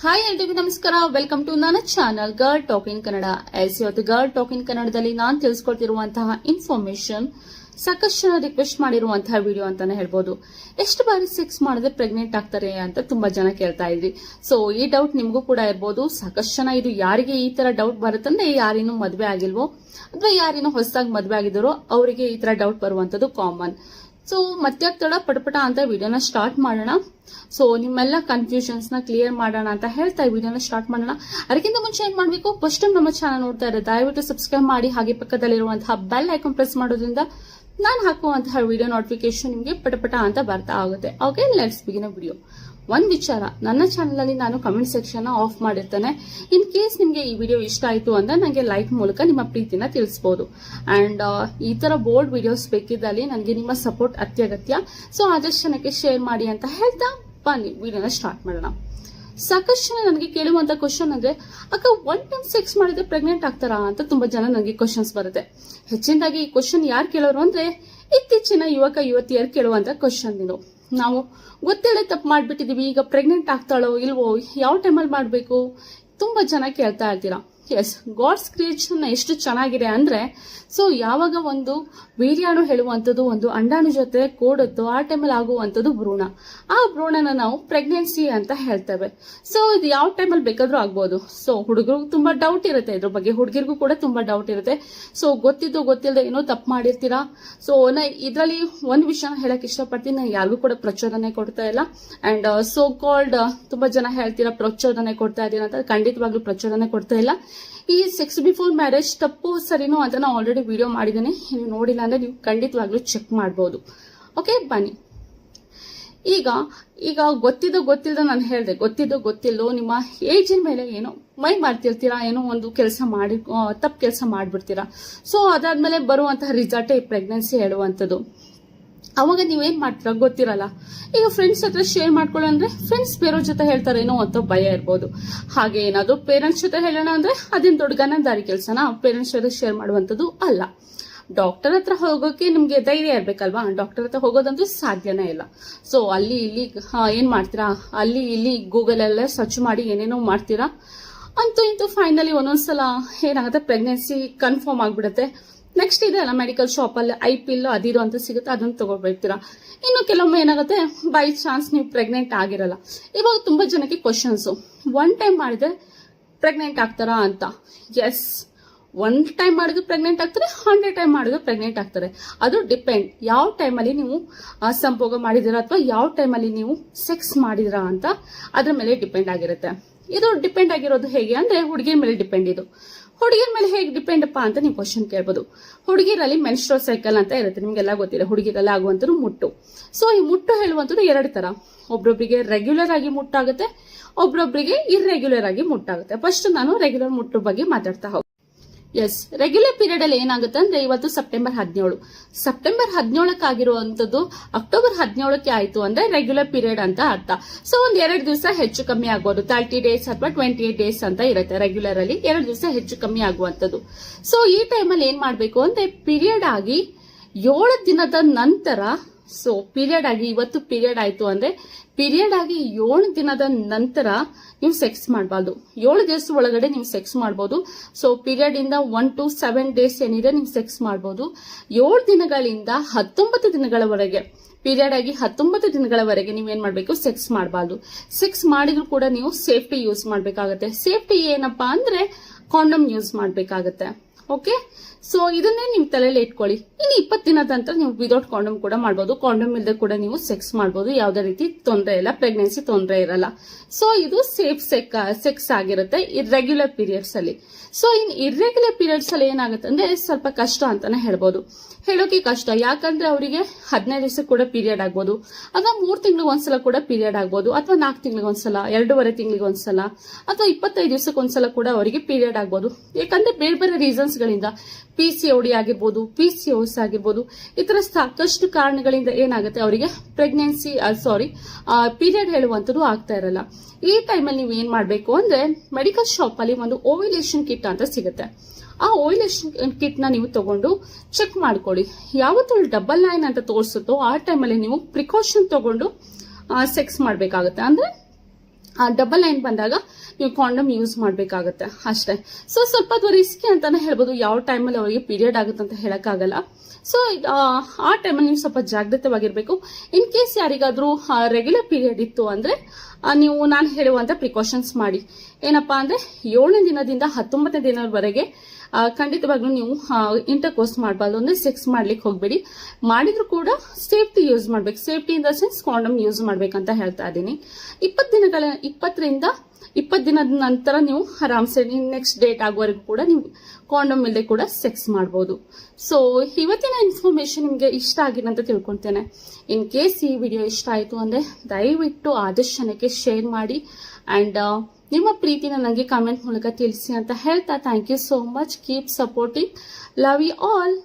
Hi ಎಲ್ರಿಗೂ ನಮಸ್ಕಾರ. Welcome to ನನ್ನ channel girl talk Kannada S ಇವತ್ತು ಗರ್ಲ್ ಟಾಕ್ ಕನ್ನಡದಲ್ಲಿ ನಾನು ತಿಳಿಸ್ಕೊಳ್ತಿರುವಂತಹ ಇನ್ಫಾರ್ಮೇಶನ್ ಸಾಕಷ್ಟು ಜನ ರಿಕ್ವೆಸ್ಟ್ ಮಾಡಿರುವಂತಹ ವಿಡಿಯೋ ಅಂತಾನೆ ಹೇಳ್ಬೋದು. ಎಷ್ಟು ಬಾರಿ ಸೆಕ್ಸ್ ಮಾಡಿದ್ರೆ ಪ್ರೆಗ್ನೆಂಟ್ ಆಗ್ತಾರೆ ಅಂತ ತುಂಬಾ ಜನ ಕೇಳ್ತಾ ಇದ್ರಿ. ಸೊ ಈ ಡೌಟ್ ನಿಮಗೂ ಕೂಡ ಇರ್ಬೋದು. ಸಾಕಷ್ಟು ಜನ ಇದು ಯಾರಿಗೆ ಈ ತರ ಡೌಟ್ ಬರುತ್ತಂದ್ರೆ ಯಾರಿನೂ ಮದುವೆ ಆಗಿಲ್ವೋ, ಅಥವಾ ಯಾರಿನೂ ಹೊಸದಾಗಿ ಮದುವೆ ಆಗಿದಾರೋ ಅವರಿಗೆ ಈ ತರ ಡೌಟ್ ಬರುವಂತದ್ದು ಕಾಮನ್ ಸೊ ಮತ್ತೆ ತಡ ಪಟಪಟ ಅಂತ ವಿಡಿಯೋನ ಸ್ಟಾರ್ಟ್ ಮಾಡೋಣ. ಸೊ ನಿಮ್ಮೆಲ್ಲ ಕನ್ಫ್ಯೂಷನ್ಸ್ನ ಕ್ಲಿಯರ್ ಮಾಡೋಣ ಅಂತ ಹೇಳ್ತಾ ಈ ವಿಡಿಯೋನ ಸ್ಟಾರ್ಟ್ ಮಾಡೋಣ. ಅದಕ್ಕಿಂತ ಮುಂಚೆ ಏನ್ ಮಾಡಬೇಕು? ಫಸ್ಟ್ ಟೈಮ್ ನಮ್ಮ ಚಾನಲ್ ನೋಡ್ತಾ ಇರೋ ದಯವಿಟ್ಟು ಸಬ್ಸ್ಕ್ರೈಬ್ ಮಾಡಿ, ಹಾಗೆ ಪಕ್ಕದಲ್ಲಿರುವಂತಹ ಬೆಲ್ ಐಕಾನ್ ಪ್ರೆಸ್ ಮಾಡೋದ್ರಿಂದ ನಾನು ಹಾಕುವಂತಹ ವಿಡಿಯೋ ನೋಟಿಫಿಕೇಶನ್ ನಿಮಗೆ ಪಟಪಟ ಅಂತ ಬರ್ತಾ ಆಗುತ್ತೆ. ಓಕೆ ಲೆಟ್ಸ್ ಬಿಗಿನ ವಿಡಿಯೋ ಒಂದ್ ವಿಚಾರ. ನನ್ನ ಚಾನಲಲ್ಲಿ ನಾನು ಕಮೆಂಟ್ ಸೆಕ್ಷನ್ ಆಫ್ ಮಾಡಿರ್ತೇನೆ. ಇನ್ ಕೇಸ್ ನಿಮಗೆ ಈ ವಿಡಿಯೋ ಇಷ್ಟ ಆಯ್ತು ಅಂದ್ರೆ ನನಗೆ ಲೈಕ್ ಮೂಲಕ ನಿಮ್ಮ ಪ್ರೀತಿನ ತಿಳಿಸಬಹುದು ಅಂಡ್ ಈ ತರ ಬೋಲ್ಡ್ ವಿಡಿಯೋಸ್ ಬೇಕಿದ್ದಲ್ಲಿ ನನಗೆ ನಿಮ್ಮ ಸಪೋರ್ಟ್ ಅತ್ಯಗತ್ಯ. ಸೊ ಆದಷ್ಟು ಜನಕ್ಕೆ ಶೇರ್ ಮಾಡಿ ಅಂತ ಹೇಳ್ತಾ ಬನ್ನಿ. ವಿಡಿಯೋನ ಸ್ಟಾರ್ಟ್ ಮಾಡೋಣ. ಸಾಕಷ್ಟು ಜನ ನನಗೆ ಕೇಳುವಂತ ಕ್ವಶನ್ ಅಂದ್ರೆ, ಅಕ್ಕ ಒನ್ ಟೈಮ್ ಸೆಕ್ಸ್ ಮಾಡಿದ್ರೆ ಪ್ರೆಗ್ನೆಂಟ್ ಆಗ್ತಾರಾ? ಅಂತ ತುಂಬಾ ಜನ ನನಗೆ ಕ್ವಶನ್ಸ್ ಬರುತ್ತೆ. ಹೆಚ್ಚಿನದಾಗಿ ಈ ಕ್ವಶನ್ ಯಾರು ಕೇಳೋರು ಅಂದ್ರೆ, ಇತ್ತೀಚಿನ ಯುವಕ, ಯುವತಿಯರು ಕೇಳುವಂತ ಕ್ವಶನ್ ಇದು. ನಾವು ಗೊತ್ತಿಲ್ಲದೆ ತಪ್ಪು ಮಾಡ್ಬಿಟ್ಟಿದೀವಿ, ಈಗ ಪ್ರೆಗ್ನೆಂಟ್ ಆಗ್ತಾಳೋ ಇಲ್ವೋ, ಯಾವ ಟೈಮಲ್ಲಿ ಮಾಡಬೇಕು? ತುಂಬಾ ಜನ ಕೇಳ್ತಾ ಇರ್ತೀರಾ ಎಸ್ ಗಾಡ್ಸ್ ಕ್ರಿಯೇಷನ್ ಎಷ್ಟು ಚೆನ್ನಾಗಿದೆ ಅಂದ್ರೆ ಸೊ ಯಾವಾಗ ಒಂದು ವೀರ್ಯಾಣು ಹೇಳುವಂಥದ್ದು, ಒಂದು ಅಂಡಾಣು ಜೊತೆ ಕೂಡುತ್ತೋ ಆ ಟೈಮಲ್ಲಿ ಆಗುವಂಥದ್ದು ಭ್ರೂಣ. ಆ ಭ್ರೂಣನ ನಾವು ಪ್ರೆಗ್ನೆನ್ಸಿ ಅಂತ ಹೇಳ್ತೇವೆ. ಸೊ ಇದು ಯಾವ ಟೈಮಲ್ಲಿ ಬೇಕಾದರೂ ಆಗ್ಬೋದು. ಸೊ ಹುಡುಗರಿಗೂ ತುಂಬ ಡೌಟ್ ಇರುತ್ತೆ, ಇದ್ರ ಬಗ್ಗೆ ಹುಡುಗಿರಿಗೂ ಕೂಡ ತುಂಬ ಡೌಟ್ ಇರುತ್ತೆ. ಸೊ ಗೊತ್ತಿದ್ದು ಗೊತ್ತಿಲ್ಲದೆ ಏನೋ ತಪ್ಪು ಮಾಡಿರ್ತೀರಾ? ಸೊ ನಾ ಇದರಲ್ಲಿ ಒಂದು ವಿಷಯನ ಹೇಳಕ್ಕೆ ಇಷ್ಟಪಡ್ತೀನಿ ನಾನು ಯಾರಿಗೂ ಕೂಡ ಪ್ರಚೋದನೆ ಕೊಡ್ತಾ ಇಲ್ಲ. ಆ್ಯಂಡ್ ಸೋ ಕಾಲ್ಡ್ ತುಂಬ ಜನ ಹೇಳ್ತೀರಾ, ಪ್ರಚೋದನೆ ಕೊಡ್ತಾ ಇದ್ದೀರಾ ಅಂತ, ಖಂಡಿತವಾಗ್ಲೂ ಪ್ರಚೋದನೆ ಕೊಡ್ತಾ ಇಲ್ಲ. ಈ ಸೆಕ್ಸ್ ಬಿಫೋರ್ ಮ್ಯಾರೇಜ್ ತಪ್ಪು ಸರಿನೋ ಅಂತ ನಾನು ಆಲ್ರೆಡಿ ವಿಡಿಯೋ ಮಾಡಿದ್ದೇನೆ. ನೀವು ನೋಡಿಲ್ಲ ಅಂದ್ರೆ ನೀವು ಖಂಡಿತವಾಗ್ಲೂ ಚೆಕ್ ಮಾಡ್ಬೋದು. ಓಕೆ ಬನ್ನಿ. ಈಗ ಈಗ ಗೊತ್ತಿದ್ದು ಗೊತ್ತಿಲ್ಲದ ನಾನು ಹೇಳಿದೆ, ಗೊತ್ತಿದ್ದು ಗೊತ್ತಿಲ್ಲೋ, ನಿಮ್ಮ ಏಜಿನ ಮೇಲೆ ಏನೋ ಮೈ ಮಾಡ್ತಿರ್ತೀರಾ, ಏನೋ ಒಂದು ಕೆಲಸ ಮಾಡಿ ತಪ್ಪು ಕೆಲಸ ಮಾಡಿಬಿಡ್ತೀರಾ. ಸೊ ಅದಾದ್ಮೇಲೆ ಬರುವಂತಹ ರಿಸಲ್ಟೇ ಪ್ರೆಗ್ನೆನ್ಸಿ ಹೇಳುವಂಥದ್ದು. ಅವಾಗ ನೀವೇನ್ ಮಾಡ್ತೀರ? ಗೊತ್ತಿರಲ್ಲ. ಈಗ ಫ್ರೆಂಡ್ಸ್ ಹತ್ರ ಶೇರ್ ಮಾಡ್ಕೊಳ್ಳೋ ಅಂದ್ರೆ ಫ್ರೆಂಡ್ಸ್ ಬೇರೆಯವ್ರ ಜೊತೆ ಹೇಳ್ತಾರೇನೋ ಅಂತ ಭಯ ಇರ್ಬೋದು. ಹಾಗೆ ಏನಾದ್ರು ಪೇರೆಂಟ್ಸ್ ಜೊತೆ ಹೇಳೋಣ ಅಂದ್ರೆ ಅದೇನ್ ದೊಡ್ಡ ಗನಂದಾರಿ ಕೆಲಸನ? ಪೇರೆಂಟ್ಸ್ ಜೊತೆ ಶೇರ್ ಮಾಡುವಂತದ್ದು ಅಲ್ಲ. ಡಾಕ್ಟರ್ ಹತ್ರ ಹೋಗೋಕೆ ನಿಮ್ಗೆ ಧೈರ್ಯ ಇರ್ಬೇಕಲ್ವಾ? ಡಾಕ್ಟರ್ ಹತ್ರ ಹೋಗೋದಂತೂ ಸಾಧ್ಯನೇ ಇಲ್ಲ. ಸೊ ಅಲ್ಲಿ, ಇಲ್ಲಿ ಏನು ಮಾಡ್ತೀರಾ? ಅಲ್ಲಿ, ಇಲ್ಲಿ ಗೂಗಲ್ ಎಲ್ಲ ಸರ್ಚ್ ಮಾಡಿ ಏನೇನೋ ಮಾಡ್ತೀರಾ? ಅಂತೂ, ಇಂತೂ ಫೈನಲಿ ಒಂದೊಂದ್ಸಲ ಏನಾಗುತ್ತೆ? ಪ್ರೆಗ್ನೆನ್ಸಿ ಕನ್ಫರ್ಮ್ ಆಗ್ಬಿಡುತ್ತೆ. ನೆಕ್ಸ್ಟ್ ಇದೆ ಅಲ್ಲ ಮೆಡಿಕಲ್ ಶಾಪ್ ಅಲ್ಲಿ ಐ ಪಿಲ್ ಅದಿರೋ ಅಂತ ಸಿಗುತ್ತೆ, ಅದನ್ನ ತಗೊಳ್ಬಿಡ್ತೀರಾ ಇನ್ನು ಕೆಲವೊಮ್ಮೆ ಏನಾಗುತ್ತೆ ಬೈ ಚಾನ್ಸ್ ನೀವು ಪ್ರೆಗ್ನೆಂಟ್ ಆಗಿರಲ್ಲ. ಇವಾಗ ತುಂಬಾ ಜನಕ್ಕೆ ಕ್ವಶನ್ಸ್ ಒನ್ ಟೈಮ್ ಮಾಡಿದ್ರೆ ಪ್ರೆಗ್ನೆಂಟ್ ಆಗ್ತಾರಾ ಅಂತ. ಎಸ್ ಒನ್ ಟೈಮ್ ಮಾಡಿದ್ರು ಪ್ರೆಗ್ನೆಂಟ್ ಆಗ್ತಾರೆ ಹಂಡ್ರೆಡ್ ಟೈಮ್ ಮಾಡಿದ್ರು ಪ್ರೆಗ್ನೆಂಟ್ ಆಗ್ತಾರೆ. ಅದು ಡಿಪೆಂಡ್ ಯಾವ ಟೈಮಲ್ಲಿ ನೀವು ಸಂಭೋಗ ಮಾಡಿದಿರಾ ಅಥವಾ ಯಾವ ಟೈಮಲ್ಲಿ ನೀವು ಸೆಕ್ಸ್ ಮಾಡಿದಿರಾ ಅಂತ ಅದ್ರ ಮೇಲೆ ಡಿಪೆಂಡ್ ಆಗಿರುತ್ತೆ. ಇದು ಡಿಪೆಂಡ್ ಆಗಿರೋದು ಹೇಗೆ ಅಂದ್ರೆ ಹುಡುಗಿಯ ಮೇಲೆ ಡಿಪೆಂಡ್ ಇದು. ಹುಡುಗಿಯ ಮೇಲೆ ಹೇಗೆ ಡಿಪೆಂಡ್ ಅಪ್ಪ ಅಂತ ನೀವು ಕ್ವಶನ್ ಕೇಳ್ಬೋದು. ಹುಡುಗಿರಲ್ಲಿ ಮೆನ್ಸ್ಟ್ರೋ ಸೈಕಲ್ ಅಂತ ಇರುತ್ತೆ, ನಿಮ್ಗೆಲ್ಲ ಗೊತ್ತಿಲ್ಲ ಹುಡುಗಿರಲ್ಲಿ ಆಗುವಂಥದ್ದು ಮುಟ್ಟು. ಸೊ ಈ ಮುಟ್ಟು ಹೇಳುವಂತದ್ದು ಎರಡು ತರ. ಒಬ್ರೊಬ್ರಿಗೆ ರೆಗ್ಯುಲರ್ ಆಗಿ ಮುಟ್ಟಾಗುತ್ತೆ, ಒಬ್ರೊಬ್ರಿಗೆ ಇರ್ರೆಗ್ಯುಲರ್ ಆಗಿ ಮುಟ್ಟಾಗುತ್ತೆ. ಫಸ್ಟ್ ನಾನು ರೆಗ್ಯುಲರ್ ಮುಟ್ಟು ಬಗ್ಗೆ ಮಾತಾಡ್ತಾ ಹೋಗ್ತೀನಿ. ಎಸ್ ರೆಗ್ಯುಲರ್ ಪೀರಿಯಡ್ ಅಲ್ಲಿ ಏನಾಗುತ್ತೆ ಅಂದ್ರೆ ಇವತ್ತು ಸೆಪ್ಟೆಂಬರ್ ಹದಿನೇಳು. ಸೆಪ್ಟೆಂಬರ್ ಹದಿನೇಳಕ್ಕಾಗಿರುವಂತದ್ದು ಅಕ್ಟೋಬರ್ ಹದಿನೇಳಕ್ಕೆ ಆಯ್ತು ಅಂದ್ರೆ ರೆಗ್ಯುಲರ್ ಪೀರಿಯಡ್ ಅಂತ ಅರ್ಥ. ಸೊ ಒಂದ್ ಎರಡು ದಿವಸ ಹೆಚ್ಚು ಕಮ್ಮಿ ಆಗ್ಬೋದು ತರ್ಟಿ ಡೇಸ್ ಅಥವಾ ಟ್ವೆಂಟಿ ಏಟ್ ಡೇಸ್ ಅಂತ ಇರುತ್ತೆ ರೆಗ್ಯುಲರ್ ಅಲ್ಲಿ. ಎರಡು ದಿವಸ ಹೆಚ್ಚು ಕಮ್ಮಿ ಆಗುವಂತದ್ದು ಸೊ ಈ ಟೈಮಲ್ಲಿ ಏನ್ ಮಾಡ್ಬೇಕು ಅಂದ್ರೆ ಪೀರಿಯಡ್ ಆಗಿ ಏಳು ದಿನದ ನಂತರ ಸೊ ಪೀರಿಯಡ್ ಆಗಿ, ಇವತ್ತು ಪೀರಿಯಡ್ ಆಯ್ತು ಅಂದ್ರೆ ಪೀರಿಯಡ್ ಆಗಿ ಏಳು ದಿನದ ನಂತರ ನೀವು ಸೆಕ್ಸ್ ಮಾಡಬಾರ್ದು. ಏಳು ದಿವಸ ಒಳಗಡೆ ನೀವು ಸೆಕ್ಸ್ ಮಾಡಬಹುದು ಸೊ ಪೀರಿಯಡ್ ಇಂದ ಒನ್ ಟು ಸೆವೆನ್ ಡೇಸ್ ಏನಿದೆ ನೀವು ಸೆಕ್ಸ್ ಮಾಡಬಹುದು ಏಳು ದಿನಗಳಿಂದ ಹತ್ತೊಂಬತ್ತು ದಿನಗಳವರೆಗೆ ಪೀರಿಯಡ್ ಆಗಿ ಹತ್ತೊಂಬತ್ತು ದಿನಗಳವರೆಗೆ ನೀವೇನ್ ಮಾಡಬೇಕು? ಸೆಕ್ಸ್ ಮಾಡಬಾರ್ದು. ಸೆಕ್ಸ್ ಮಾಡಿದ್ರು ಕೂಡ ನೀವು ಸೇಫ್ಟಿ ಯೂಸ್ ಮಾಡಬೇಕಾಗತ್ತೆ. ಸೇಫ್ಟಿ ಏನಪ್ಪಾ ಅಂದ್ರೆ ಕಾಂಡಮ್ ಯೂಸ್ ಮಾಡಬೇಕಾಗತ್ತೆ. ಓಕೆ ಸೊ ಇದನ್ನೇ ನಿಮ್ಮ ತಲೆಯಲ್ಲಿ ಇಟ್ಕೊಳ್ಳಿ. ಇನ್ನು ಇಪ್ಪತ್ತು ದಿನದ ನಂತರ ನೀವು ವಿದೌಟ್ ಕಾಂಡಮ್ ಕೂಡ ಮಾಡ್ಬೋದು. ಕಾಂಡಮ್ ಇಲ್ಲದೆ ಕೂಡ ನೀವು ಸೆಕ್ಸ್ ಮಾಡ್ಬೋದು. ಯಾವುದೇ ರೀತಿ ತೊಂದರೆ ಇಲ್ಲ. ಪ್ರೆಗ್ನೆನ್ಸಿ ತೊಂದರೆ ಇರಲ್ಲ. ಸೊ ಇದು ಸೇಫ್ ಸೆಕ್ ಸೆಕ್ಸ್ ಆಗಿರುತ್ತೆ ಇರ್ರೆಗ್ಯುಲರ್ ಪೀರಿಯಡ್ಸ್ ಅಲ್ಲಿ. ಸೊ ಇನ್ ಇರ್ರೆಗ್ಯುಲರ್ ಪೀರಿಯಡ್ಸ್ ಅಲ್ಲಿ ಏನಾಗುತ್ತೆ ಅಂದ್ರೆ ಸ್ವಲ್ಪ ಕಷ್ಟ ಅಂತಾನೆ ಹೇಳ್ಬೋದು. ಹೇಳೋಕೆ ಕಷ್ಟ. ಯಾಕಂದ್ರೆ ಅವರಿಗೆ ಹದಿನೈದು ದಿವಸ ಕೂಡ ಪೀರಿಯಡ್ ಆಗ್ಬೋದು. ಅಥವಾ ಮೂರು ತಿಂಗಳಿಗೆ ಒಂದ್ಸಲ ಕೂಡ ಪೀರಿಯಡ್ ಆಗ್ಬೋದು. ಅಥವಾ ನಾಲ್ಕು ತಿಂಗಳಿಗೆ ಒಂದ್ಸಲ, ಎರಡೂವರೆ ತಿಂಗಳಿಗೆ ಒಂದ್ಸಲ, ಅಥವಾ ಇಪ್ಪತ್ತೈದು ದಿವಸಕ್ಕೆ ಒಂದ್ಸಲ ಕೂಡ ಅವರಿಗೆ ಪೀರಿಯಡ್ ಆಗ್ಬೋದು. ಯಾಕಂದ್ರೆ ಬೇರೆ ಬೇರೆ ರೀಸನ್ಸ್ ಗಳಿಂದ ಪಿ ಸಿ ಆಗಿರ್ಬೋದು ಪಿ ಆಗಿರ್ಬೋದು, ಈ ತರ ಸಾಕಷ್ಟು ಕಾರಣಗಳಿಂದ ಏನಾಗುತ್ತೆ ಅವರಿಗೆ? ಪ್ರೆಗ್ನೆನ್ಸಿ ಸಾರಿ ಪೀರಿಯಡ್ ಹೇಳುವಂಥದ್ದು ಆಗ್ತಾ ಇರಲ್ಲ. ಈ ಟೈಮಲ್ಲಿ ನೀವು ಏನ್ ಮಾಡಬೇಕು ಅಂದ್ರೆ ಮೆಡಿಕಲ್ ಶಾಪ್ ಅಲ್ಲಿ ಒಂದು ಓವಿಲೇಷನ್ ಕಿಟ್ ಅಂತ ಸಿಗುತ್ತೆ. ಆ ಓಯಿಲೇಷನ್ ಕಿಟ್ನ ನೀವು ತಗೊಂಡು ಚೆಕ್ ಮಾಡ್ಕೊಳ್ಳಿ. ಯಾವತ್ತು ಡಬಲ್ ಲೈನ್ ಅಂತ ತೋರಿಸುತ್ತೋ, ಆ ಟೈಮಲ್ಲಿ ನೀವು ಪ್ರಿಕಾಷನ್ ತಗೊಂಡು ಸೆಕ್ಸ್ ಮಾಡಬೇಕಾಗುತ್ತೆ. ಅಂದ್ರೆ ಡಬಲ್ ಲೈನ್ ಬಂದಾಗ ನೀವು ಕಾಂಡಮ್ ಯೂಸ್ ಮಾಡಬೇಕಾಗತ್ತೆ. ಅಷ್ಟೇ. ಸೊ ಸ್ವಲ್ಪ ಅದು ರಿಸ್ಕಿ ಅಂತಾನೆ ಹೇಳ್ಬೋದು. ಯಾವ ಟೈಮಲ್ಲಿ ಅವರಿಗೆ ಪೀರಿಯಡ್ ಆಗುತ್ತೆ ಅಂತ ಹೇಳೋಕ್ಕಾಗಲ್ಲ. ಸೊ ಆ ಟೈಮಲ್ಲಿ ನೀವು ಸ್ವಲ್ಪ ಜಾಗೃತವಾಗಿರಬೇಕು ಇನ್ ಕೇಸ್ ಯಾರಿಗಾದರೂ ರೆಗ್ಯುಲರ್ ಪೀರಿಯಡ್ ಇತ್ತು ಅಂದ್ರೆ ನೀವು ನಾನು ಹೇಳುವಂತ ಪ್ರಿಕಾಷನ್ಸ್ ಮಾಡಿ. ಏನಪ್ಪಾ ಅಂದ್ರೆ ಏಳನೇ ದಿನದಿಂದ ಹತ್ತೊಂಬತ್ತನೇ ದಿನದವರೆಗೆ ಆ, ಖಂಡಿತವಾಗ್ಲೂ ನೀವು ಇಂಟರ್ ಕೋರ್ಸ್ ಮಾಡಬಾರ್ದು ಅಂದ್ರೆ ಸೆಕ್ಸ್ ಮಾಡ್ಲಿಕ್ಕೆ ಹೋಗಬೇಡಿ. ಮಾಡಿದ್ರು ಕೂಡ ಸೇಫ್ಟಿ ಯೂಸ್ ಮಾಡ್ಬೇಕು. Safety in the sense condom use ಮಾಡ್ಬೇಕಂತ ಹೇಳ್ತಾ ಇದ್ದೀನಿ. ಇಪ್ಪತ್ತು ದಿನಗಳ, ಇಪ್ಪತ್ತರಿಂದ ಇಪ್ಪತ್ತು ದಿನದ ನಂತರ ನೀವು ಆರಾಮ್ಸೆ ನೆಕ್ಸ್ಟ್ ಡೇಟ್ ಆಗುವವರೆಗೂ ಕೂಡ ನೀವು ಕಾಂಡಮ್ ಇಲ್ಲದೆ ಕೂಡ ಸೆಕ್ಸ್ ಮಾಡ್ಬೋದು. ಸೊ ಇವತ್ತಿನ ಇನ್ಫಾರ್ಮೇಶನ್ ನಿಮಗೆ ಇಷ್ಟ ಆಗಿದೆ ಅಂತ ತಿಳ್ಕೊಳ್ತೇನೆ. ಇನ್ ಕೇಸ್ ಈ ವಿಡಿಯೋ ಇಷ್ಟ ಆಯಿತು ಅಂದರೆ ದಯವಿಟ್ಟು ಆದರ್ಶನಕ್ಕೆ ಶೇರ್ ಮಾಡಿ. ಅಂಡ್ ನಿಮ್ಮ ಪ್ರೀತಿನ ನನಗೆ ಕಾಮೆಂಟ್ ಮೂಲಕ ತಿಳಿಸಿ ಅಂತ ಹೇಳ್ತಾ thank you so much keep supporting love you all